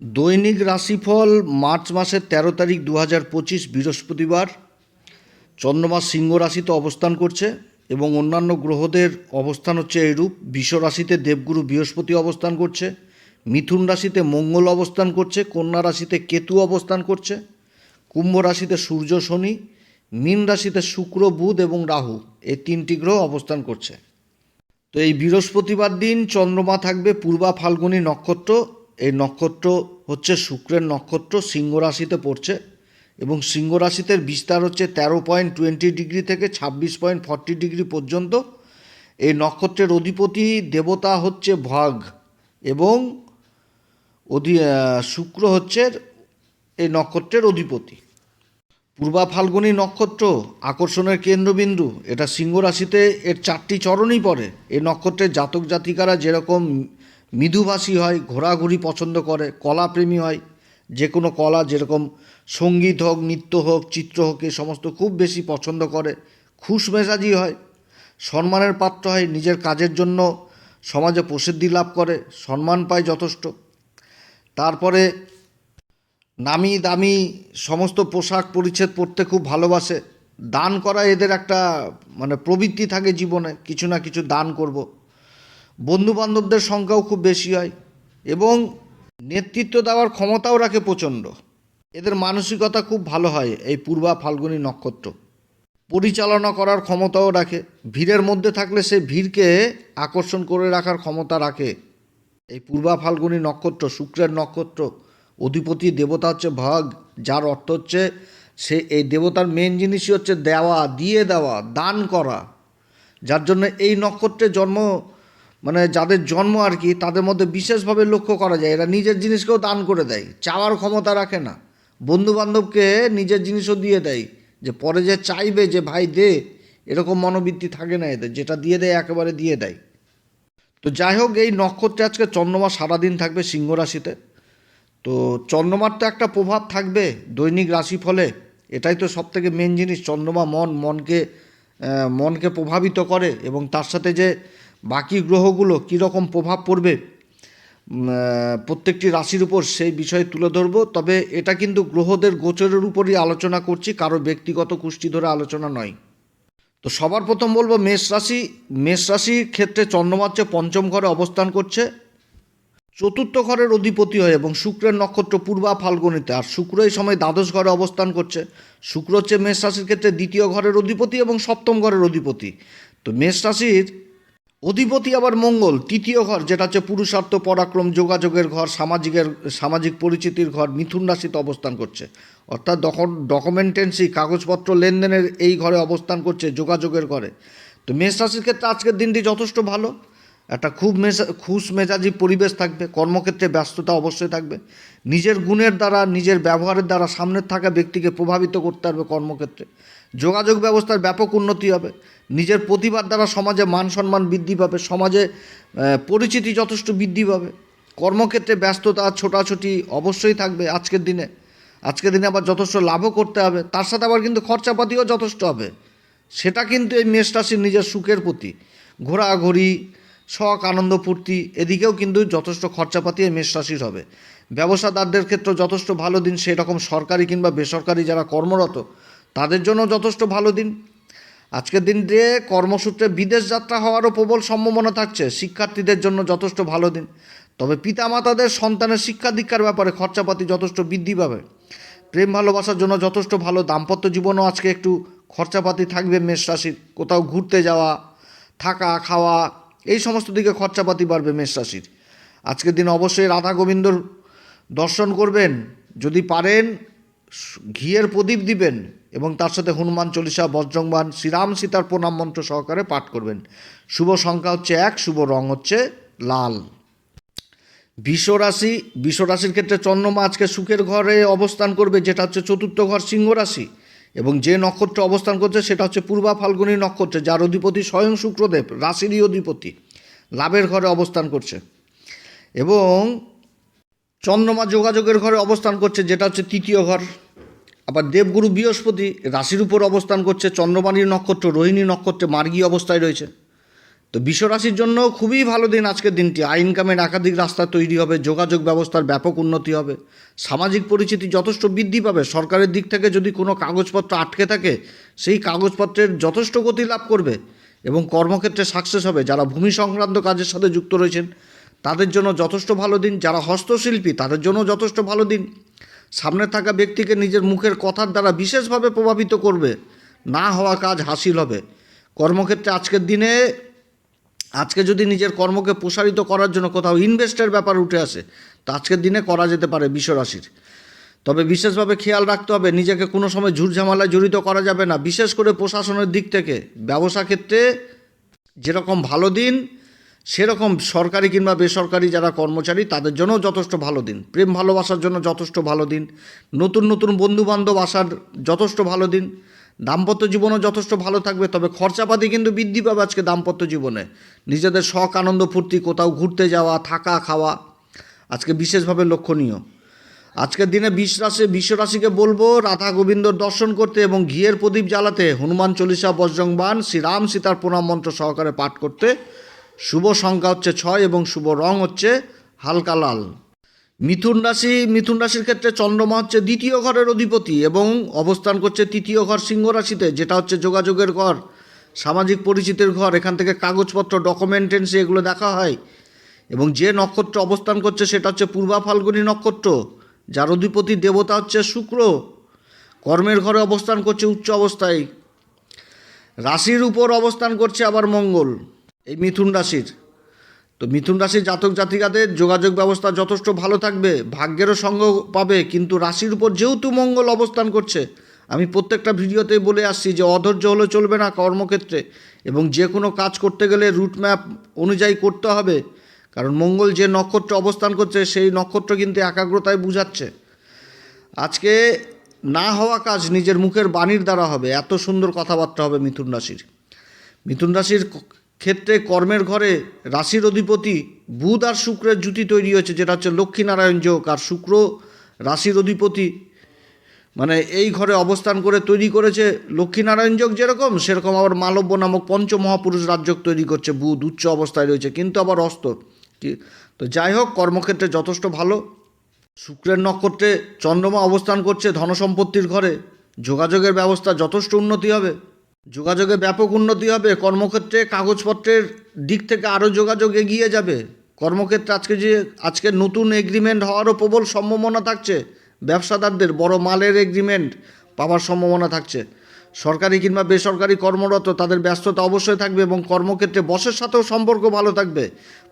দৈনিক রাশিফল মার্চ মাসের তেরো তারিখ দু হাজার পঁচিশ বৃহস্পতিবার। চন্দ্রমা সিংহ রাশিতে অবস্থান করছে এবং অন্যান্য গ্রহদের অবস্থান হচ্ছে এইরূপ। বিষ রাশিতে দেবগুরু বৃহস্পতি অবস্থান করছে, মিথুন রাশিতে মঙ্গল অবস্থান করছে, কন্যা রাশিতে কেতু অবস্থান করছে, কুম্ভ রাশিতে সূর্য শনি, মীন রাশিতে শুক্র, বুধ এবং রাহু এই তিনটি গ্রহ অবস্থান করছে। তো এই বৃহস্পতিবার দিন চন্দ্রমা থাকবে পূর্বা ফাল্গুনী নক্ষত্র নক্ষত্র হচ্ছে শুক্রের নক্ষত্র, সিংহ রাশিতে পড়ছে এবং সিংহ রাশিতে বিস্তার হচ্ছে তেরো পয়েন্ট টোয়েন্টি ডিগ্রি থেকে ছাব্বিশ পয়েন্ট ফর্টি ডিগ্রি পর্যন্ত। এই নক্ষত্রের অধিপতি দেবতা হচ্ছে ভাগ এবং অধি শুক্র হচ্ছে এই নক্ষত্রের অধিপতি। পূর্বা ফাল্গুনী নক্ষত্র আকর্ষণের কেন্দ্রবিন্দু, এটা সিংহ রাশিতে এর চারটি চরণই পড়ে। এই নক্ষত্রের জাতক জাতিকারা যেরকম মৃদুভাষী হয়, ঘোরাঘুরি পছন্দ করে, কলাপ্রেমী হয়। যে কোনো কলা যেরকম সংগীত হোক, নৃত্য হোক, চিত্র হোক এই সমস্ত খুব বেশি পছন্দ করে। খুশ মেজাজি হয়। সম্মানের পাত্র হয়, নিজের কাজের জন্য সমাজে প্রসিদ্ধি লাভ করে, সম্মান পায় যথেষ্ট। তারপরে নামি দামি সমস্ত পোশাক পরিচ্ছেদ পরতে খুব ভালোবাসে। দান করা এদের একটা মানে প্রবৃত্তি থাকে জীবনে, কিছু না কিছু দান করব। বন্ধু বান্ধবদের সংখ্যাও খুব বেশি হয় এবং নেতৃত্ব দেওয়ার ক্ষমতাও রাখে প্রচণ্ড। এদের মানসিকতা খুব ভালো হয় এই পূর্বা ফাল্গুনী নক্ষত্র। পরিচালনা করার ক্ষমতাও রাখে। ভিড়ের মধ্যে থাকলে সে ভিড়কে আকর্ষণ করে রাখার ক্ষমতা রাখে। এই পূর্বা ফাল্গুনী নক্ষত্র শুক্রের নক্ষত্র, অধিপতি দেবতা হচ্ছে ভাগ, যার অর্থ হচ্ছে সে এই দেবতার মেন জিনিসই হচ্ছে দেওয়া, দিয়ে দেওয়া, দান করা। যার জন্য এই নক্ষত্রে জন্ম মানে যাদের জন্ম আর কি, তাদের মধ্যে বিশেষভাবে লক্ষ্য করা যায়। এরা নিজের জিনিসকেও দান করে দেয়। চাওয়ার ক্ষমতা রাখে না। বন্ধু বান্ধবকে নিজের জিনিসও দিয়ে দেয়। যে পরে যে চাইবে যে ভাই দে, এরকম মনোবৃত্তি থাকে না এদের। যেটা দিয়ে দেয়, একেবারে দিয়ে দেয়। তো যাই হোক, এই নক্ষত্রে আজকে চন্দ্রমা সারাদিন থাকবে সিংহ রাশিতে। তো চন্দ্রমার তো একটা প্রভাব থাকবে দৈনিক রাশিফলে। এটাই তো সব থেকে মেন জিনিস। চন্দ্রমা মন, মনকে মনকে প্রভাবিত করে এবং তার সাথে যে বাকি গ্রহগুলো কীরকম প্রভাব পড়বে? প্রত্যেকটি রাশির উপর সেই বিষয়ে তুলে ধরবো। তবে এটা কিন্তু গ্রহদের গোচরের উপরই আলোচনা করছি, কারও ব্যক্তিগত কুষ্টি ধরে আলোচনা নয়। তো সবার প্রথম বলব, মেষ রাশি, মেষ রাশির ক্ষেত্রে চন্দ্রমা হচ্ছে পঞ্চম ঘরে অবস্থান করছে। চতুর্থ ঘরের অধিপতি হয় এবং শুক্রের নক্ষত্র পূর্বা ফাল্গুনিতে। আর শুক্র এই সময় দ্বাদশ ঘরে অবস্থান করছে। শুক্র হচ্ছে মেষ রাশির ক্ষেত্রে দ্বিতীয় ঘরের অধিপতি এবং সপ্তম ঘরের অধিপতি। তো মেষ রাশির অধিপতি আবার মঙ্গল, তৃতীয় ঘর, যেটা হচ্ছে পুরুষার্থ, পরাক্রম, যোগাযোগের ঘর, সামাজিকের, সামাজিক পরিচিতির ঘর, মিথুন রাশিতে অবস্থান করছে। অর্থাৎ ডকুমেন্টেন্সি কাগজপত্র লেনদেনের এই ঘরে অবস্থান করছে যোগাযোগের ঘরে। তো মেষ রাশির ক্ষেত্রে আজকের দিনটি যথেষ্ট ভালো। একটা খুব মেজা খুশ মেজাজি পরিবেশ থাকবে, কর্মক্ষেত্রে ব্যস্ততা অবশ্যই থাকবে। নিজের গুণের দ্বারা, নিজের ব্যবহারের দ্বারা সামনের থাকা ব্যক্তিকে প্রভাবিত করতে পারবে কর্মক্ষেত্রে। যোগাযোগ ব্যবস্থার ব্যাপক উন্নতি হবে। নিজের প্রতিভার দ্বারা সমাজে মান সম্মান বৃদ্ধি পাবে, সমাজে পরিচিতি যথেষ্ট বৃদ্ধি পাবে। কর্মক্ষেত্রে ব্যস্ততা, ছোটাছুটি অবশ্যই থাকবে আজকের দিনে। আজকের দিনে আবার যথেষ্ট লাভও করতে হবে, তার সাথে আবার কিন্তু খরচাপাতিও যথেষ্ট হবে। সেটা কিন্তু এই মেষ রাশির নিজের সুখের প্রতি। ঘোরাঘুরি, শখ, আনন্দ, ফুর্তি, এদিকেও কিন্তু যথেষ্ট খরচাপাতি এই মেষ রাশির হবে। ব্যবসাদারদের ক্ষেত্রে যথেষ্ট ভালো দিন সেই রকম সরকারি কিংবা বেসরকারি যারা কর্মরত তাদের জন্য যথেষ্ট ভালো দিন। আজকের দিন দিয়ে কর্মসূত্রে বিদেশ যাত্রা হওয়ারও প্রবল সম্ভাবনা থাকছে। শিক্ষার্থীদের জন্য যথেষ্ট ভালো দিন। তবে পিতামাতাদের সন্তানের শিক্ষা দীক্ষার ব্যাপারে খরচাপাতি যথেষ্ট বৃদ্ধি পাবে। প্রেম ভালোবাসার জন্য যথেষ্ট ভালো দাম্পত্য জীবনও আজকে একটু খরচাপাতি থাকবে মেষ রাশির। কোথাও ঘুরতে যাওয়া, থাকা, খাওয়া, এই সমস্ত দিকে খরচাপাতি বাড়বে মেষ রাশির। আজকের দিন অবশ্যই রাধা গোবিন্দর দর্শন করবেন। যদি পারেন, ঘিয়ের প্রদীপ দিবেন। এবং তার সাথে হনুমান চল্লিশা বজ্রংবান শ্রীরাম সীতার প্রণাম মন্ত্র সহকারে পাঠ করবেন। শুভ সংখ্যা হচ্ছে এক, শুভ রং হচ্ছে লাল। বিশ্বরাশি, বিশ্বরাশির ক্ষেত্রে চন্দ্রমা আজকে সুখের ঘরে অবস্থান করবে, যেটা হচ্ছে চতুর্থ ঘর সিংহ রাশি এবং যে নক্ষত্র অবস্থান করছে, সেটা হচ্ছে পূর্বা ফাল্গুনী নক্ষত্র, যার অধিপতি স্বয়ং শুক্রদেব, রাশিরই অধিপতি, লাভের ঘরে অবস্থান করছে। এবং চন্দ্রমা যোগাযোগের ঘরে অবস্থান করছে, যেটা হচ্ছে তৃতীয় ঘর। আবার দেবগুরু বৃহস্পতি রাশির উপর অবস্থান করছে চন্দ্রমাণীর নক্ষত্র রোহিণী নক্ষত্রে মার্গী অবস্থায় রয়েছে। তো বিশ্বরাশির জন্য খুবই ভালো দিন আজকের দিনটি। আয় ইনকামের একাধিক রাস্তা তৈরি হবে, যোগাযোগ ব্যবস্থার ব্যাপক উন্নতি হবে। সামাজিক পরিচিতি যথেষ্ট বৃদ্ধি পাবে। সরকারের দিক থেকে যদি কোনো কাগজপত্র আটকে থাকে, সেই কাগজপত্রের যথেষ্ট গতি লাভ করবে এবং কর্মক্ষেত্রে সাকসেস হবে। যারা ভূমি সংক্রান্ত কাজের সাথে যুক্ত রয়েছেন, তাদের জন্য যথেষ্ট ভালো দিন। যারা হস্তশিল্পী, তাদের জন্য যথেষ্ট ভালো দিন। সামনে থাকা ব্যক্তিকে নিজের মুখের কথার দ্বারা বিশেষভাবে প্রভাবিত করবে। না হওয়া কাজ হাসিল হবে। কর্মক্ষেত্রে আজকের দিনে, আজকে যদি নিজের কর্মকে প্রসারিত করার জন্য কোথাও ইনভেস্টের ব্যাপার উঠে আসে, তা আজকের দিনে করা যেতে পারে বিশ্বরাশির। তবে বিশেষভাবে খেয়াল রাখতে হবে, নিজেকে কোনো সময় ঝুটঝামেলায় জড়িত করা যাবে না। বিশেষ করে প্রশাসনের দিক থেকে, ব্যবসা ক্ষেত্রে যেরকম ভালো দিন সেরকম সরকারি কিংবা বেসরকারি যারা কর্মচারী, তাদের জন্যও যথেষ্ট ভালো দিন। প্রেম ভালোবাসার জন্য যথেষ্ট ভালো দিন। নতুন নতুন বন্ধুবান্ধব আসার যথেষ্ট ভালো দিন। দাম্পত্য জীবনও যথেষ্ট ভালো থাকবে, তবে খরচাপাতি কিন্তু বৃদ্ধি পাবে আজকে দাম্পত্য জীবনে। নিজেদের শখ, আনন্দ, ফুর্তি, কোথাও ঘুরতে যাওয়া, থাকা, খাওয়া, আজকে বিশেষভাবে লক্ষণীয়। আজকের দিনে বিশ রাশি বিশ্ব রাশিকে বলব, রাধা গোবিন্দর দর্শন করতে এবং ঘিয়ের প্রদীপ জ্বালাতে, হনুমান চল্লিশা বজ্রংবান শ্রীরাম সীতার প্রণাম মন্ত্র সহকারে পাঠ করতে শুভ সংখ্যা হচ্ছে ছয় এবং শুভ রং হচ্ছে হালকা লাল। মিথুন রাশি, মিথুন রাশির ক্ষেত্রে চন্দ্রমা হচ্ছে দ্বিতীয় ঘরের অধিপতি এবং অবস্থান করছে তৃতীয় ঘর সিংহ রাশিতে, যেটা হচ্ছে যোগাযোগের ঘর, সামাজিক পরিচিতির ঘর, এখান থেকে কাগজপত্র, ডকুমেন্টেন্সি এগুলো দেখা হয়। এবং যে নক্ষত্র অবস্থান করছে সেটা হচ্ছে পূর্বা ফাল্গুনী নক্ষত্র, যার অধিপতি দেবতা হচ্ছে শুক্র, কর্মের ঘরে অবস্থান করছে উচ্চ অবস্থায়। রাশির উপর অবস্থান করছে আবার মঙ্গল। এই মিথুন রাশির। তো মিথুন রাশির জাতক জাতিকাদের যোগাযোগ ব্যবস্থা যথেষ্ট ভালো থাকবে, ভাগ্যেরও সঙ্গ পাবে, কিন্তু রাশির উপর যেহেতু মঙ্গল অবস্থান করছে, আমি প্রত্যেকটা ভিডিওতেই বলে আসছি যে অধৈর্য হলে চলবে না কর্মক্ষেত্রে এবং যে কোনো কাজ করতে গেলে রুট ম্যাপ অনুযায়ী করতে হবে, কারণ মঙ্গল যে নক্ষত্র অবস্থান করছে সেই নক্ষত্র কিন্তু একাগ্রতায় বুঝাচ্ছে। আজকে না হওয়া কাজ নিজের মুখের বাণীর দ্বারা হবে, এত সুন্দর কথাবার্তা হবে মিথুন রাশির। মিথুন রাশির ক্ষেত্রে কর্মের ঘরে রাশির অধিপতি বুধ আর শুক্রের জুতি তৈরি হয়েছে, যেটা হচ্ছে লক্ষ্মীনারায়ণ যোগ আর শুক্র রাশির অধিপতি। মানে এই ঘরে অবস্থান করে তৈরি করেছে লক্ষ্মীনারায়ণ যোগ যেরকম, সেরকম আবার মালব্য নামক পঞ্চমহাপুরুষ রাজযোগ তৈরি করছে বুধ, উচ্চ অবস্থায় রয়েছে, কিন্তু আবার অস্ত। তো যাই হোক, কর্মক্ষেত্রে যথেষ্ট ভালো। শুক্রের নক্ষত্রে চন্দ্রমা অবস্থান করছে ধনসম্পত্তির ঘরে। যোগাযোগের ব্যবস্থা যথেষ্ট উন্নতি হবে। যোগাযোগে ব্যাপক উন্নতি হবে, কর্মক্ষেত্রে কাগজপত্রের দিক থেকে আরও যোগাযোগ এগিয়ে যাবে। কর্মক্ষেত্রে আজকে যে, আজকে নতুন এগ্রিমেন্ট হওয়ারও প্রবল সম্ভাবনা থাকছে। ব্যবসাদারদের বড় মালের এগ্রিমেন্ট পাওয়ার সম্ভাবনা থাকছে। সরকারি কিংবা বেসরকারি কর্মরত তাদের ব্যস্ততা অবশ্যই থাকবে এবং কর্মক্ষেত্রে বসের সাথেও সম্পর্ক ভালো থাকবে।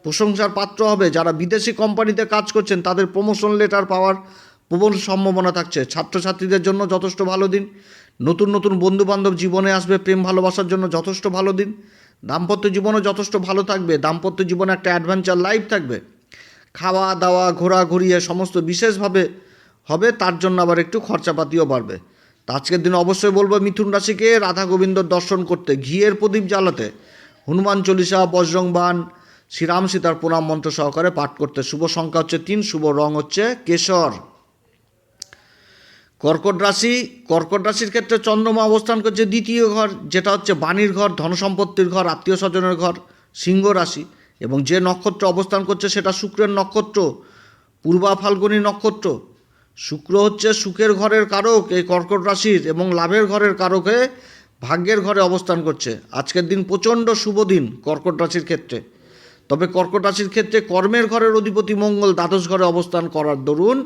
প্রশংসার পাত্র হবে, যারা বিদেশি কোম্পানিতে কাজ করছেন তাদের প্রমোশন লেটার পাওয়ার প্রবল সম্ভাবনা থাকছে। ছাত্রছাত্রীদের জন্য যথেষ্ট ভালো দিন। নতুন নতুন বন্ধুবান্ধব জীবনে আসবে, প্রেম ভালোবাসার জন্য যথেষ্ট ভালো দিন। দাম্পত্য জীবনও যথেষ্ট ভালো থাকবে। দাম্পত্য জীবনে একটা অ্যাডভেঞ্চার লাইফ থাকবে। খাওয়া, দাওয়া, ঘোরাঘুরি সমস্ত বিশেষভাবে হবে, তার জন্য আবার একটু খরচাপাতিও বাড়বে। তা আজকের দিনে অবশ্যই বলব, মিথুন রাশিকে রাধা গোবিন্দর দর্শন করতে, ঘিয়ের প্রদীপ জ্বালাতে, হনুমান চল্লিশা বজরংবান শ্রীরাম সীতার প্রণাম মন্ত্র সহকারে পাঠ করতে। শুভ সংখ্যা হচ্ছে তিন, শুভ রং হচ্ছে কেশর। কর্কট রাশি, কর্কট রাশির ক্ষেত্রে চন্দ্রমা অবস্থান করছে দ্বিতীয় ঘর, যেটা হচ্ছে বাণীর ঘর, ধনসম্পত্তির ঘর, আত্মীয় স্বজনের ঘর, সিংহ রাশি। এবং যে নক্ষত্র অবস্থান করছে সেটা শুক্রের নক্ষত্র, পূর্বা ফাল্গুনী নক্ষত্র। শুক্র হচ্ছে সুখের ঘরের কারক, এই কর্কট রাশির, এবং লাভের ঘরের কারক হয়ে ভাগ্যের ঘরে অবস্থান করছে। আজকের দিন প্রচণ্ড শুভ দিন কর্কট রাশির ক্ষেত্রে। তবে কর্কট রাশির ক্ষেত্রে কর্মের ঘরের অধিপতি মঙ্গল, দ্বাদশ ঘরে অবস্থান করার দরুন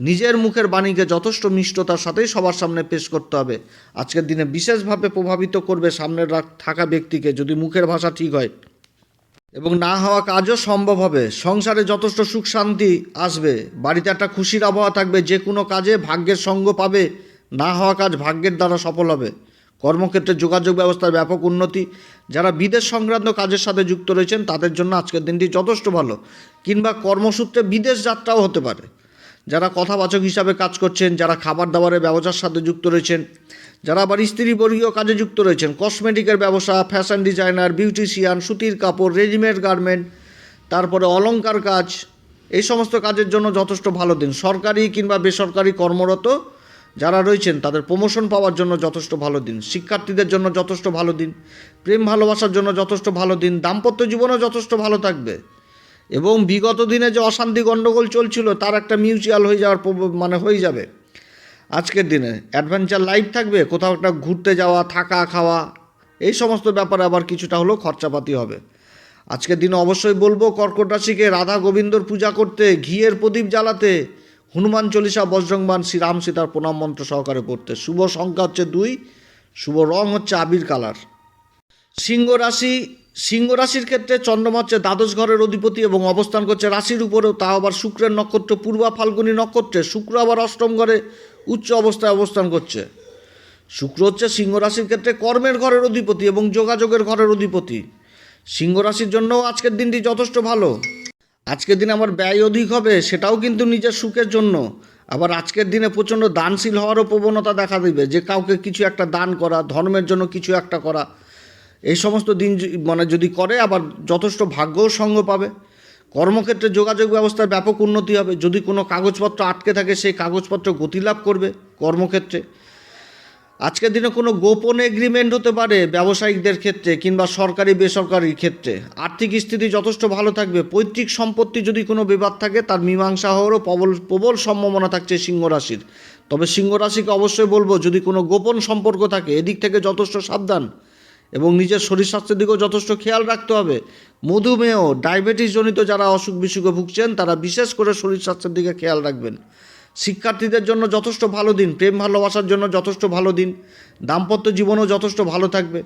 নিজের মুখের বাণীকে যথেষ্ট মিষ্টতার সাথেই সবার সামনে পেশ করতে হবে। আজকের দিনে বিশেষভাবে প্রভাবিত করবে সামনে রাখ- থাকা ব্যক্তিকে যদি মুখের ভাষা ঠিক হয়। এবং না হওয়া কাজও সম্ভব হবে। সংসারে যথেষ্ট সুখ শান্তি আসবে। বাড়িতে একটা খুশির আবহাওয়া থাকবে। যে কোনো কাজে ভাগ্যের সঙ্গ পাবে। না হওয়া কাজ ভাগ্যের দ্বারা সফল হবে। কর্মক্ষেত্রে যোগাযোগ ব্যবস্থার ব্যাপক উন্নতি। যারা বিদেশ সংক্রান্ত কাজের সাথে যুক্ত রয়েছেন, তাদের জন্য আজকের দিনটি যথেষ্ট ভালো। কিংবা কর্মসূত্রে বিদেশ যাত্রাও হতে পারে। যারা কথাবাচক হিসাবে কাজ করছেন, যারা খাবার দাবারের ব্যবসার সাথে যুক্ত রয়েছেন, যারা আবার স্ত্রীবর্গীয় কাজে যুক্ত রয়েছেন কসমেটিকের ব্যবসা ফ্যাশন ডিজাইনার বিউটিশিয়ান সুতির কাপড় রেডিমেড গার্মেন্ট তারপরে অলঙ্কার কাজ, এই সমস্ত কাজের জন্য যথেষ্ট ভালো দিন। সরকারি কিংবা বেসরকারি কর্মরত যারা রয়েছেন, তাদের প্রমোশন পাওয়ার জন্য যথেষ্ট ভালো দিন। শিক্ষার্থীদের জন্য যথেষ্ট ভালো দিন। প্রেম ভালোবাসার জন্য যথেষ্ট ভালো দিন। দাম্পত্য জীবনও যথেষ্ট ভালো থাকবে। এবং বিগত দিনে যে অশান্তি গণ্ডগোল চলছিল, তার একটা মিউচুয়াল হয়ে যাওয়ার মানে হয়ে যাবে। আজকের দিনে অ্যাডভেঞ্চার লাইফ থাকবে, কোথাও একটা ঘুরতে যাওয়া, থাকা, খাওয়া, এই সমস্ত ব্যাপারে আবার কিছুটা হলেও খরচাপাতি হবে। আজকের দিনে অবশ্যই বলব, কর্কট রাশিকে রাধা গোবিন্দর পূজা করতে, ঘিয়ের প্রদীপ জ্বালাতে, হনুমান চল্লিশা বজ্রংবান শ্রীরাম সীতার প্রণাম মন্ত্র সহকারে পড়তে। শুভ সংখ্যা হচ্ছে দুই, শুভ রং হচ্ছে আবির কালার সিংহ রাশি সিংহ রাশির ক্ষেত্রে চন্দ্রমা হচ্ছে দ্বাদশ ঘরের অধিপতি এবং অবস্থান করছে রাশির উপরেও তা আবার শুক্রের নক্ষত্র, পূর্বা ফাল্গুনী নক্ষত্রে, শুক্র আবার অষ্টম ঘরে উচ্চ অবস্থায় অবস্থান করছে। শুক্র হচ্ছে সিংহ রাশির ক্ষেত্রে কর্মের ঘরের অধিপতি এবং যোগাযোগের ঘরের অধিপতি। সিংহ রাশির জন্যও আজকের দিনটি যথেষ্ট ভালো। আজকের দিনে আমার ব্যয় অধিক হবে, সেটাও কিন্তু নিজের সুখের জন্য। আবার আজকের দিনে প্রচণ্ড দানশীল হওয়ারও প্রবণতা দেখা দিবে, যে কাউকে কিছু একটা দান করা, ধর্মের জন্য কিছু একটা করা এই সমস্ত দিন মানে যদি করে, আবার যথেষ্ট ভাগ্যও সঙ্গ পাবে। কর্মক্ষেত্রে যোগাযোগ ব্যবস্থার ব্যাপক উন্নতি হবে। যদি কোনো কাগজপত্র আটকে থাকে, সেই কাগজপত্র গতিলাভ করবে কর্মক্ষেত্রে। আজকের দিনে কোনো গোপন এগ্রিমেন্ট হতে পারে ব্যবসায়িকদের ক্ষেত্রে কিংবা সরকারি, বেসরকারি ক্ষেত্রে। আর্থিক স্থিতি যথেষ্ট ভালো থাকবে। পৈতৃক সম্পত্তি যদি কোনো বিবাদ থাকে, তার মীমাংসা হওয়ারও প্রবল প্রবল সম্ভাবনা থাকছে সিংহ রাশির। তবে সিংহ রাশিকে অবশ্যই বলব, যদি কোনো গোপন সম্পর্ক থাকে, এদিক থেকে যথেষ্ট সাবধান। এবং নিজের শরীর স্বাস্থ্যের দিকেও যথেষ্ট খেয়াল রাখতে হবে। মধুমেহ ডায়াবেটিস জনিত যারা অসুখ বিসুখে ভুগছেন, তারা বিশেষ করে শরীর স্বাস্থ্যের দিকে খেয়াল রাখবেন। শিক্ষার্থীদের জন্য যথেষ্ট ভালো দিন, প্রেম ভালোবাসার জন্য যথেষ্ট ভালো দিন, দাম্পত্য জীবনও যথেষ্ট ভালো থাকবে।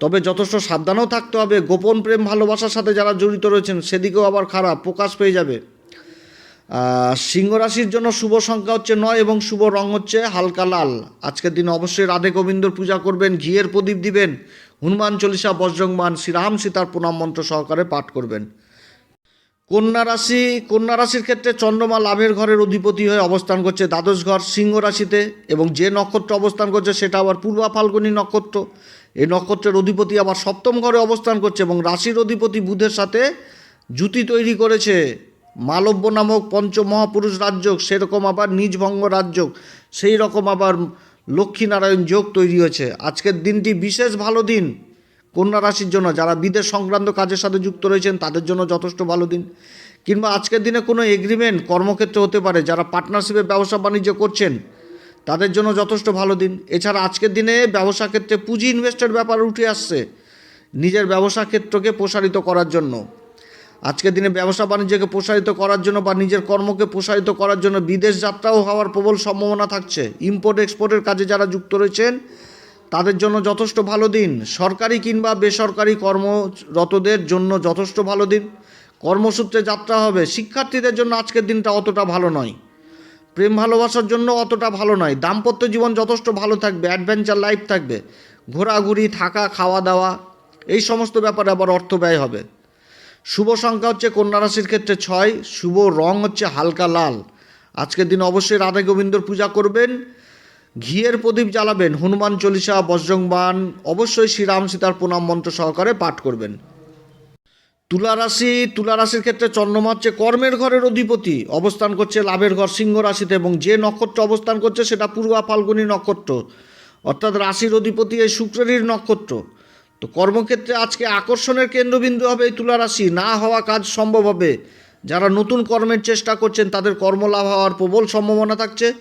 তবে যথেষ্ট সাবধানও থাকতে হবে, গোপন প্রেম ভালোবাসার সাথে যারা জড়িত রয়েছেন, সেদিকেও আবার খারাপ প্রকাশ পেয়ে যাবে। সিংহ রাশির জন্য শুভ সংখ্যা হচ্ছে নয় এবং শুভ রং হচ্ছে হালকা লাল। আজকের দিন অবশ্যই রাধে গোবিন্দর পূজা করবেন, ঘিয়ের প্রদীপ দিবেন হনুমান বজ্রংবান শ্রীরাম সীতার প্রণাম মন্ত্র সহকারে পাঠ করবেন। কন্যা রাশি, কন্যা রাশির ক্ষেত্রে চন্দ্রমা লাভের ঘরের অধিপতি হয়ে অবস্থান করছে দ্বাদশ ঘর, সিংহ রাশিতে এবং যে নক্ষত্র অবস্থান করছে সেটা আবার পূর্বা ফাল্গুনী নক্ষত্র। এই নক্ষত্রের অধিপতি আবার সপ্তম ঘরে অবস্থান করছে এবং রাশির অধিপতি বুধের সাথে জুতি তৈরি করেছে। মালব্য নামক পঞ্চমহাপুরুষ রাজ্য সেরকম আবার নিজভঙ্গ রাজ্য সেই রকম আবার লক্ষ্মীনারায়ণ যোগ তৈরি হয়েছে। আজকের দিনটি বিশেষ ভালো দিন। কন্যা রাশির জন্য যারা বিদেশ সংক্রান্ত কাজের সাথে যুক্ত রয়েছেন, তাদের জন্য যথেষ্ট ভালো দিন। কিংবা আজকের দিনে কোনো এগ্রিমেন্ট কর্মক্ষেত্রে হতে পারে, যারা পার্টনারশিপে ব্যবসা বাণিজ্য করছেন, তাদের জন্য যথেষ্ট ভালো দিন। এছাড়া আজকের দিনে ব্যবসা ক্ষেত্রে পুঁজি ইনভেস্টের ব্যাপার উঠে আসছে নিজের ব্যবসা ক্ষেত্রকে প্রসারিত করার জন্য। আজকের দিনে ব্যবসা বাণিজ্যকে প্রসারিত করার জন্য বা নিজের কর্মকে প্রসারিত করার জন্য বিদেশ যাত্রাও হওয়ার প্রবল সম্ভাবনা থাকছে। ইম্পোর্ট এক্সপোর্টের কাজে যারা যুক্ত রয়েছেন, তাদের জন্য যথেষ্ট ভালো দিন। সরকারি কিংবা বেসরকারি কর্মরতদের জন্য যথেষ্ট ভালো দিন। কর্মসূত্রে যাত্রা হবে। শিক্ষার্থীদের জন্য আজকের দিনটা অতটা ভালো নয়। প্রেম ভালোবাসার জন্য অতটা ভালো নয়। দাম্পত্য জীবন যথেষ্ট ভালো থাকবে। অ্যাডভেঞ্চার লাইফ থাকবে। ঘোরাঘুরি, থাকা, খাওয়া দাওয়া, এই সমস্ত ব্যাপারে আবার অর্থ ব্যয় হবে। শুভ সংখ্যা হচ্ছে কন্যা রাশির ক্ষেত্রে ছয়, শুভ রং হচ্ছে হালকা লাল। আজকের দিন অবশ্যই রাধা গোবিন্দর পূজা করবেন, ঘিয়ের প্রদীপ জ্বালাবেন, হনুমান চল্লিশা বজ্রংবান অবশ্যই শ্রীরাম সীতার প্রণাম মন্ত্র সহকারে পাঠ করবেন। তুলা রাশি, তুলা রাশির ক্ষেত্রে চন্দ্রমা হচ্ছে কর্মের ঘরের অধিপতি, অবস্থান করছে লাভের ঘর সিংহ রাশিতে এবং যে নক্ষত্র অবস্থান করছে সেটা পূর্বা ফাল্গুনী নক্ষত্র, অর্থাৎ রাশির অধিপতি এই শুক্রেরই নক্ষত্র। তো কর্মক্ষেত্রে আজকে আকর্ষণের কেন্দ্রবিন্দু হবে এই তুলা রাশি। না হওয়া কাজ সম্ভব হবে। যারা নতুন কর্মের চেষ্টা করছেন, তাদের কর্মলাভ হওয়ার প্রবল সম্ভাবনা থাকছে।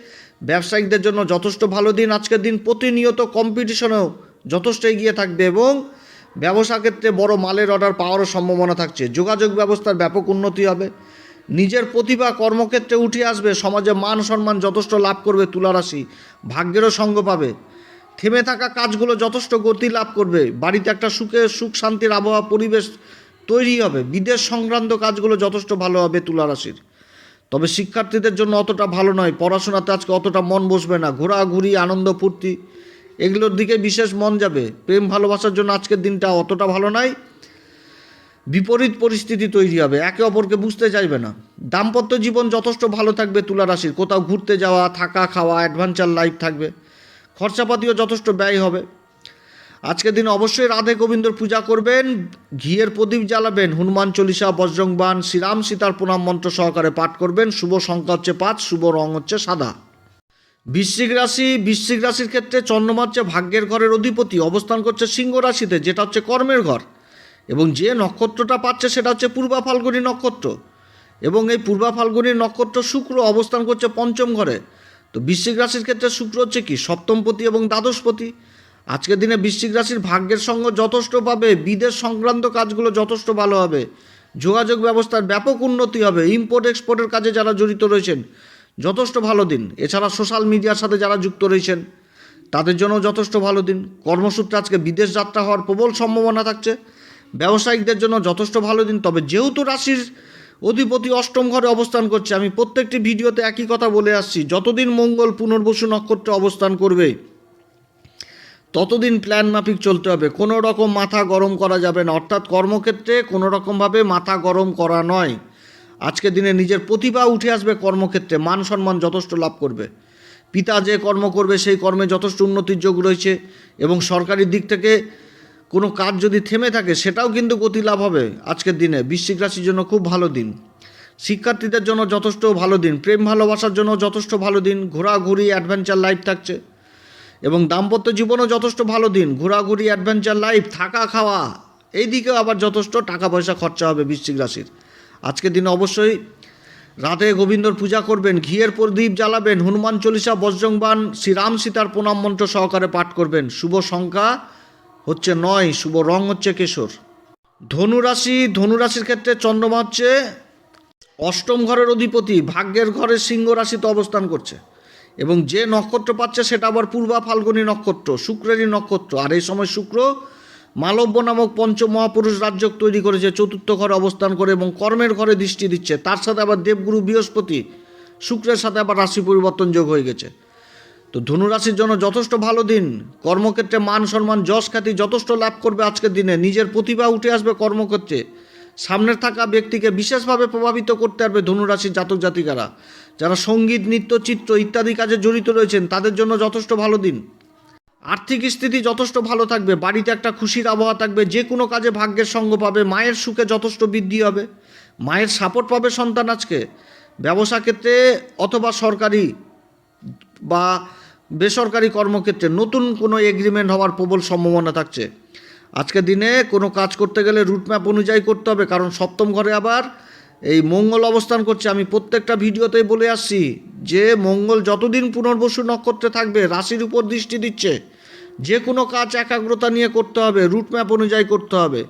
ব্যবসায়িকদের জন্য যথেষ্ট ভালো দিন। আজকের দিন প্রতিনিয়ত কম্পিটিশনেও যথেষ্ট এগিয়ে থাকবে এবং ব্যবসা ক্ষেত্রে বড় মালের অর্ডার পাওয়ারও সম্ভাবনা থাকছে। যোগাযোগ ব্যবস্থার ব্যাপক উন্নতি হবে। নিজের প্রতিভা কর্মক্ষেত্রে উঠে আসবে। সমাজে মান সম্মান যথেষ্ট লাভ করবে তুলারাশি ভাগ্যেরও সঙ্গ পাবে। থেমে থাকা কাজগুলো যথেষ্ট গতি লাভ করবে। বাড়িতে একটা সুখে সুখ শান্তির আবহাওয়া পরিবেশ তৈরি হবে। বিদেশ সংক্রান্ত কাজগুলো যথেষ্ট ভালো হবে তুলারাশির তবে শিক্ষার্থীদের জন্য অতটা ভালো নয়। পড়াশোনাতে আজকে অতটা মন বসবে না। ঘোরাঘুরি, আনন্দ, ফুর্তি, এগুলোর দিকে বিশেষ মন যাবে। প্রেম, ভালোবাসার জন্য আজকের দিনটা অতটা ভালো নয়। বিপরীত পরিস্থিতি তৈরি হবে। একে অপরকে বুঝতে চাইবে না। দাম্পত্য জীবন যথেষ্ট ভালো থাকবে তুলা রাশির। কোথাও ঘুরতে যাওয়া, থাকা খাওয়া অ্যাডভেঞ্চার লাইফ থাকবে। খরচাপাতিও যথেষ্ট ব্যয় হবে। আজকের দিন অবশ্যই রাধে গোবিন্দর পূজা করবেন, ঘিয়ের প্রদীপ জ্বালাবেন, হনুমান চল্লিশা বজ্রংবান শ্রীরাম সীতার প্রণাম মন্ত্র সহকারে পাঠ করবেন, শুভ সংখ্যা হচ্ছে পাঁচ, শুভ রং হচ্ছে সাদা। বৃশ্চিক রাশি, বৃশ্চিক রাশির ক্ষেত্রে চন্দ্রমা হচ্ছে ভাগ্যের ঘরের অধিপতি, অবস্থান করছে সিংহ রাশিতে, যেটা হচ্ছে কর্মের ঘর। এবং যে নক্ষত্রটা পাচ্ছে সেটা হচ্ছে পূর্বা ফাল্গুনী নক্ষত্র। এবং এই পূর্বা ফাল্গুনী নক্ষত্র শুক্র অবস্থান করছে পঞ্চম ঘরে। তো বৃশ্চিক রাশির ক্ষেত্রে শুক্র হচ্ছে কি? সপ্তমপতি এবং দ্বাদশপতি। আজকের দিনে বৃশ্চিক রাশির ভাগ্যের সঙ্গে যথেষ্ট পাবে, বিদেশ সংক্রান্ত কাজগুলো যথেষ্ট ভালো হবে, যোগাযোগ ব্যবস্থার ব্যাপক উন্নতি হবে ইম্পোর্ট এক্সপোর্টের কাজে যারা জড়িত রয়েছেন, যথেষ্ট ভালো দিন। এছাড়া সোশ্যাল মিডিয়ার সাথে যারা যুক্ত রয়েছেন, তাদের জন্য যথেষ্ট ভালো দিন। কর্মসূত্রে আজকে বিদেশ যাত্রা হওয়ার প্রবল সম্ভাবনা থাকছে। ব্যবসায়িকদের জন্য যথেষ্ট ভালো দিন। তবে যেহেতু রাশির অধিপতি অষ্টম ঘরে অবস্থান করছে। আমি প্রত্যেকটি ভিডিওতে একই কথা বলে আসছি। যতদিন মঙ্গল পুনর্বসু নক্ষত্রে অবস্থান করবে, ততদিন প্ল্যান মাফিক চলতে হবে। কোনো রকম মাথা গরম করা যাবে না। অর্থাৎ কর্মক্ষেত্রে কোনো রকমভাবে মাথা গরম করা নয়। আজকের দিনে নিজের প্রতিভা উঠে আসবে কর্মক্ষেত্রে। মান সম্মান যথেষ্ট লাভ করবে। পিতা যে কর্ম করবে, সেই কর্মে যথেষ্ট উন্নতির যোগ রয়েছে এবং সরকারি দিক থেকে কোনো কাজ যদি থেমে থাকে, সেটাও কিন্তু গতি লাভ হবে আজকের দিনে। বৃশ্চিক রাশির জন্য খুব ভালো দিন। শিক্ষার্থীদের জন্য যথেষ্ট ভালো দিন। প্রেম ভালোবাসার জন্য যথেষ্ট ভালো দিন। ঘোরাঘুরি অ্যাডভেঞ্চার লাইফ থাকছে। এবং দাম্পত্য জীবনও যথেষ্ট ভালো দিন। ঘোরাঘুরি অ্যাডভেঞ্চার লাইফ থাকা, খাওয়া, এই দিকেও আবার যথেষ্ট টাকা পয়সা খরচা হবে বৃশ্চিক রাশির। আজকের দিনে অবশ্যই রাতে গোবিন্দর পূজা করবেন, ঘিয়ের প্রদীপ জ্বালাবেন, হনুমান চল্লিশা বজ্রংবান শ্রীরাম সীতার প্রণাম মন্ত্র সহকারে পাঠ করবেন। শুভ সংখ্যা হচ্ছে নয়, শুভ রং হচ্ছে কেশর। ধনুরাশি, ধনুরাশির ক্ষেত্রে চন্দ্রমা হচ্ছে অষ্টম ঘরের অধিপতি, ভাগ্যের ঘরের সিংহ রাশিতে অবস্থান করছে। এবং যে নক্ষত্র পাচ্ছে সেটা আবার পূর্বা ফাল্গুনী নক্ষত্র, শুক্রেরই নক্ষত্র। আর এই সময় শুক্র মালব্য নামক পঞ্চ মহাপুরুষ রাজ্য তৈরি করেছে, চতুর্থ ঘরে অবস্থান করে এবং কর্মের ঘরে দৃষ্টি দিচ্ছে। তার সাথে আবার দেবগুরু বৃহস্পতি, শুক্রের সাথে আবার রাশি পরিবর্তন যোগ হয়ে গেছে। তো ধনুরাশির জন্য যথেষ্ট ভালো দিন। কর্মক্ষেত্রে মান সম্মান, যশ খ্যাতি যথেষ্ট লাভ করবে আজকের দিনে। নিজের প্রতিভা উঠে আসবে কর্মক্ষেত্রে। সামনের থাকা ব্যক্তিকে বিশেষভাবে প্রভাবিত করতে পারবে ধনুরাশির জাতক জাতিকারা। যারা সংগীত, নৃত্য, চিত্র ইত্যাদি কাজে জড়িত রয়েছেন, তাদের জন্য যথেষ্ট ভালো দিন। আর্থিক স্থিতি যথেষ্ট ভালো থাকবে। বাড়িতে একটা খুশির আবহাওয়া থাকবে। যে কোনো কাজে ভাগ্যের সঙ্গ পাবে। মায়ের সুখে যথেষ্ট বৃদ্ধি হবে। মায়ের সাপোর্ট পাবে সন্তান আজকে। ব্যবসা ক্ষেত্রে অথবা সরকারি বা বেসরকারি কর্মক্ষেত্রে নতুন কোনো এগ্রিমেন্ট হওয়ার প্রবল সম্ভাবনা থাকছে। আজকের দিনে কোনো কাজ করতে গেলে রুটম্যাপ অনুযায়ী করতে হবে, কারণ সপ্তম ঘরে আবার এই মঙ্গল অবস্থান করছে। আমি প্রত্যেকটা ভিডিওতেই বলে আসছি যে, মঙ্গল যতদিন পুনর্বসু নক্ষত্রে থাকবে, রাশির উপর দৃষ্টি দিচ্ছে। যে কোনো কাজ একাগ্রতা নিয়ে করতে হবে রুটম্যাপ অনুযায়ী করতে হবে।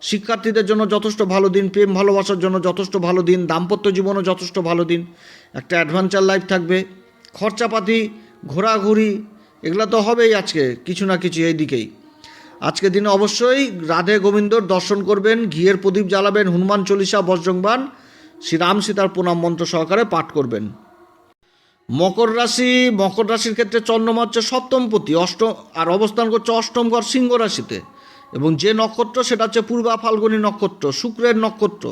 শিক্ষার্থীদের জন্য যথেষ্ট ভালো দিন, প্রেম ভালোবাসার জন্য যথেষ্ট ভালো দিন, দাম্পত্য জীবনও যথেষ্ট ভালো দিন। একটা অ্যাডভেঞ্চার লাইফ থাকবে। খরচাপাতি, ঘোরাঘুরি, এগুলো তো হবেই আজকে, কিছু না কিছু এই দিকেই। আজকের দিনে অবশ্যই রাধে গোবিন্দর দর্শন করবেন, ঘিয়ের প্রদীপ জ্বালাবেন, হনুমান চল্লিশা বজ্রংবান শ্রীরাম সীতার প্রণাম মন্ত্র সহকারে পাঠ করবেন। মকর রাশি, মকর রাশির ক্ষেত্রে চন্দ্রমা হচ্ছে সপ্তমপতি অষ্টম আর অবস্থান করছে অষ্টম ঘর সিংহ রাশিতে। এবং যে নক্ষত্র, সেটা হচ্ছে পূর্বা ফাল্গুনী নক্ষত্র, শুক্রের নক্ষত্র।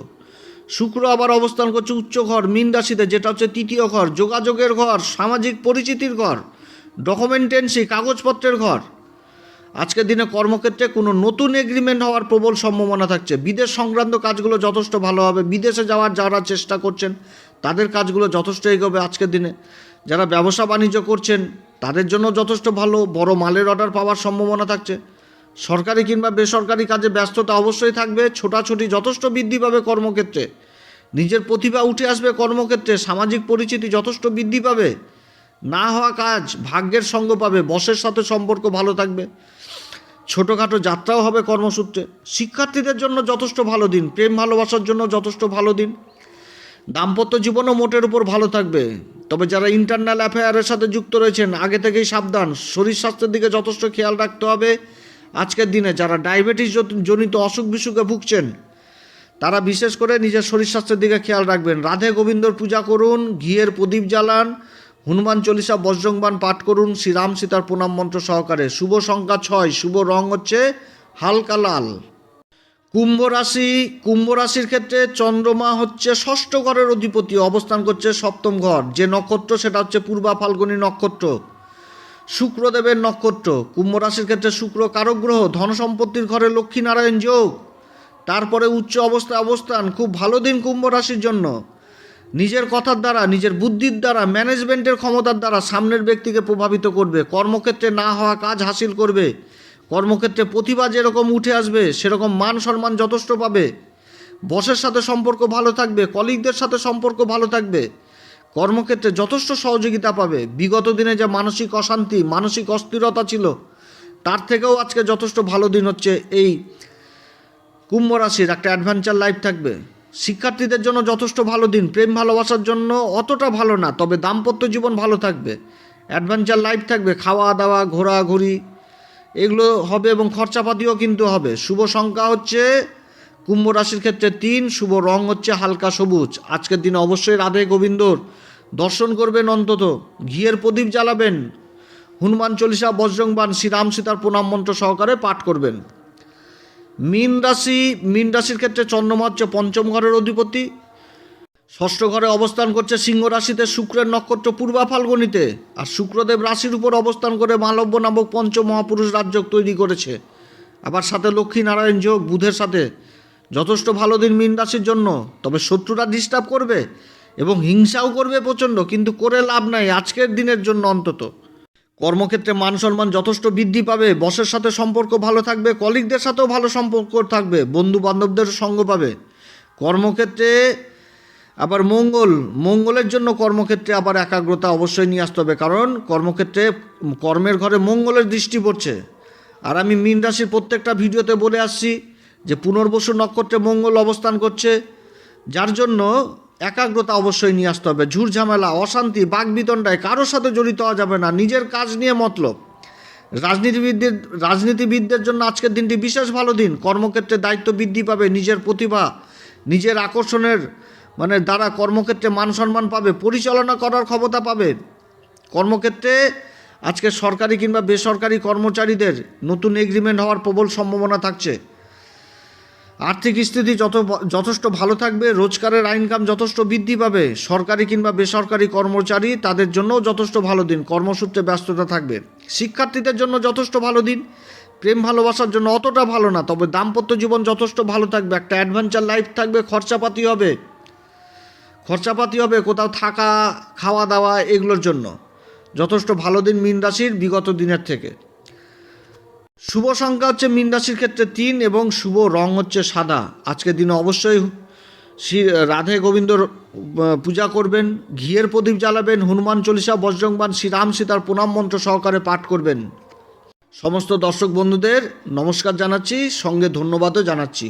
শুক্র আবার অবস্থান করছে উচ্চ ঘর, মীন রাশিতে, যেটা হচ্ছে তৃতীয় ঘর, যোগাযোগের ঘর, সামাজিক পরিচিতির ঘর ডকুমেন্টেন্সি কাগজপত্রের ঘর। আজকের দিনে কর্মক্ষেত্রে কোনো নতুন এগ্রিমেন্ট হওয়ার প্রবল সম্ভাবনা থাকছে। বিদেশ সংক্রান্ত কাজগুলো যথেষ্ট ভালো হবে। বিদেশে যাওয়ার যারা চেষ্টা করছেন, তাদের কাজগুলো যথেষ্ট এগোবে আজকের দিনে। যারা ব্যবসা বাণিজ্য করছেন, তাদের জন্য যথেষ্ট ভালো। বড় মালের অর্ডার পাওয়ার সম্ভাবনা থাকছে। সরকারি কিংবা বেসরকারি কাজে ব্যস্ততা অবশ্যই থাকবে, ছোটাছুটি যথেষ্ট বৃদ্ধি পাবে কর্মক্ষেত্রে। নিজের প্রতিভা উঠে আসবে কর্মক্ষেত্রে, সামাজিক পরিচিতি যথেষ্ট বৃদ্ধি পাবে। না হওয়া কাজ ভাগ্যের সঙ্গ পাবে, বসের সাথে সম্পর্ক ভালো থাকবে। ছোটোখাটো যাত্রাও হবে কর্মসূত্রে। শিক্ষার্থীদের জন্য যথেষ্ট ভালো দিন, প্রেম ভালোবাসার জন্য যথেষ্ট ভালো দিন। দাম্পত্য জীবনও মোটের উপর ভালো থাকবে। তবে যারা ইন্টারনাল অ্যাফেয়ারের সাথে যুক্ত রয়েছেন, আগে থেকেই সাবধান। শরীর স্বাস্থ্যের দিকে যথেষ্ট খেয়াল রাখতে হবে। আজকের দিনে যারা ডায়াবেটিস জনিত অসুখ বিসুখে ভুগছেন, তারা বিশেষ করে নিজের শরীর স্বাস্থ্যের দিকে খেয়াল রাখবেন। রাধে গোবিন্দর পূজা করুন, ঘিয়ের প্রদীপ জ্বালান, হনুমান চল্লিশা বজ্রংবান পাঠ করুন, শ্রীরাম সীতার প্রণাম মন্ত্র সহকারে। শুভ সংখ্যা ছয়, শুভ রং হচ্ছে হালকা লাল। কুম্ভ রাশি, কুম্ভ রাশির ক্ষেত্রে চন্দ্রমা হচ্ছে ষষ্ঠ ঘরের অধিপতি, অবস্থান করছে সপ্তম ঘর। যে নক্ষত্র, সেটা হচ্ছে পূর্বা ফাল্গুনী নক্ষত্র। শুক্রদেবের নক্ষত্র। কুম্ভ রাশির ক্ষেত্রে শুক্র কারক গ্রহ ধন সম্পত্তির ঘরে লক্ষ্মীনারায়ণ যোগ। তারপরে উচ্চ অবস্থায় অবস্থান, খুব ভালো দিন কুম্ভ রাশির জন্য। নিজের কথার দ্বারা, নিজের বুদ্ধির দ্বারা ম্যানেজমেন্টের ক্ষমতার দ্বারা সামনের ব্যক্তিকে প্রভাবিত করবে। কর্মক্ষেত্রে না হওয়া কাজ হাসিল করবে। কর্মক্ষেত্রে প্রতিভা যেরকম উঠে আসবে, সেরকম মান সম্মান যথেষ্ট পাবে। বসের সাথে সম্পর্ক ভালো থাকবে কলিগদের সাথে সম্পর্ক ভালো থাকবে। কর্মক্ষেত্রে যথেষ্ট সহযোগিতা পাবে। বিগত দিনে যে মানসিক অশান্তি, মানসিক অস্থিরতা ছিল, তার থেকেও আজকে যথেষ্ট ভালো দিন হচ্ছে এই কুম্ভ রাশির একটা অ্যাডভেঞ্চার লাইফ থাকবে। শিক্ষার্থীদের জন্য যথেষ্ট ভালো দিন, প্রেম ভালোবাসার জন্য অতটা ভালো না, তবে দাম্পত্য জীবন ভালো থাকবে। অ্যাডভেঞ্চার লাইফ থাকবে খাওয়া দাওয়া ঘোরাঘুরি, এগুলো হবে এবং খরচাপাতিও কিন্তু হবে। শুভ সংখ্যা হচ্ছে কুম্ভ রাশির ক্ষেত্রে তিন, শুভ রং হচ্ছে হালকা সবুজ। আজকের দিনে অবশ্যই রাধে গোবিন্দর দর্শন করবেন অন্তত। ঘিয়ের প্রদীপ জ্বালাবেন। হনুমান চল্লিশা বজ্রংবান শ্রীরাম সীতার প্রণাম মন্ত্র সহকারে পাঠ করবেন। মীন রাশি, মীন রাশির ক্ষেত্রে চন্দ্রমা হচ্ছে পঞ্চম ঘরের অধিপতি। ষষ্ঠ ঘরে অবস্থান করছে সিংহ রাশিতে শুক্রের নক্ষত্র পূর্বা ফাল্গুনিতে। আর শুক্রদেব রাশির উপর অবস্থান করে মালব্য নামক পঞ্চ মহাপুরুষ রাজযোগ তৈরি করেছে। আবার সাথে লক্ষ্মী নারায়ণ যোগ, বুধের সাথে। যথেষ্ট ভালো দিন মীন রাশির জন্য। তবে শত্রুরা ডিস্টার্ব করবে। এবং হিংসাও করবে প্রচণ্ড, কিন্তু করে লাভ নাই আজকের দিনের জন্য অন্তত। কর্মক্ষেত্রে মান সম্মান যথেষ্ট বৃদ্ধি পাবে, বসের সাথে সম্পর্ক ভালো থাকবে, কলিগদের সাথেও ভালো সম্পর্ক থাকবে বন্ধু বান্ধবদের সঙ্গ পাবে। কর্মক্ষেত্রে আবার মঙ্গল, মঙ্গলের জন্য কর্মক্ষেত্রে আবার একাগ্রতা অবশ্যই নিয়ে আসতে হবে, কারণ কর্মক্ষেত্রে কর্মের ঘরে মঙ্গলের দৃষ্টি পড়ছে। আর আমি মীন রাশির প্রত্যেকটা ভিডিওতে বলে আসছি যে পুনর্বসু নক্ষত্রে মঙ্গল অবস্থান করছে, যার জন্য একাগ্রতা অবশ্যই নিয়ে আসতে হবে। ঝুর ঝামেলা, অশান্তি বাগবিতণ্ডায় কারোর সাথে জড়িত হওয়া যাবে না। নিজের কাজ নিয়ে মতলব। রাজনীতিবিদদের রাজনীতিবিদদের জন্য আজকের দিনটি বিশেষ ভালো দিন। কর্মক্ষেত্রে দায়িত্ব বৃদ্ধি পাবে, নিজের প্রতিভা, নিজের আকর্ষণের মানে দ্বারা কর্মক্ষেত্রে মান সম্মান পাবে, পরিচালনা করার ক্ষমতা পাবে। কর্মক্ষেত্রে আজকে সরকারি কিংবা বেসরকারি কর্মচারীদের নতুন এগ্রিমেন্ট হওয়ার প্রবল সম্ভাবনা থাকছে। আর্থিক স্থিতি যত যথেষ্ট ভালো থাকবে, রোজগারের ইনকাম যথেষ্ট বৃদ্ধি পাবে। সরকারি কিংবা বেসরকারি কর্মচারী তাদের জন্যও যথেষ্ট ভালো দিন, কর্মসূত্রে ব্যস্ততা থাকবে। শিক্ষার্থীদের জন্য যথেষ্ট ভালো দিন। প্রেম ভালোবাসার জন্য অতটা ভালো না, তবে দাম্পত্য জীবন যথেষ্ট ভালো থাকবে। একটা অ্যাডভেঞ্চার লাইফ থাকবে, খরচাপাতি হবে। খরচাপাতি হবে, কোথাও থাকা, খাওয়া দাওয়া, এগুলোর জন্য। যথেষ্ট ভালো দিন মীন রাশির বিগত দিনের থেকে। শুভ সংখ্যা হচ্ছে মীন রাশির ক্ষেত্রে তিন এবং শুভ রং হচ্ছে সাদা। আজকের দিনে অবশ্যই শ্রী রাধে গোবিন্দ পূজা করবেন, ঘিয়ের প্রদীপ জ্বালাবেন, হনুমান চল্লিশা বজ্রংবান শ্রীরাম সীতার প্রণাম মন্ত্র সহকারে পাঠ করবেন। সমস্ত দর্শক বন্ধুদের নমস্কার জানাচ্ছি, সঙ্গে ধন্যবাদও জানাচ্ছি।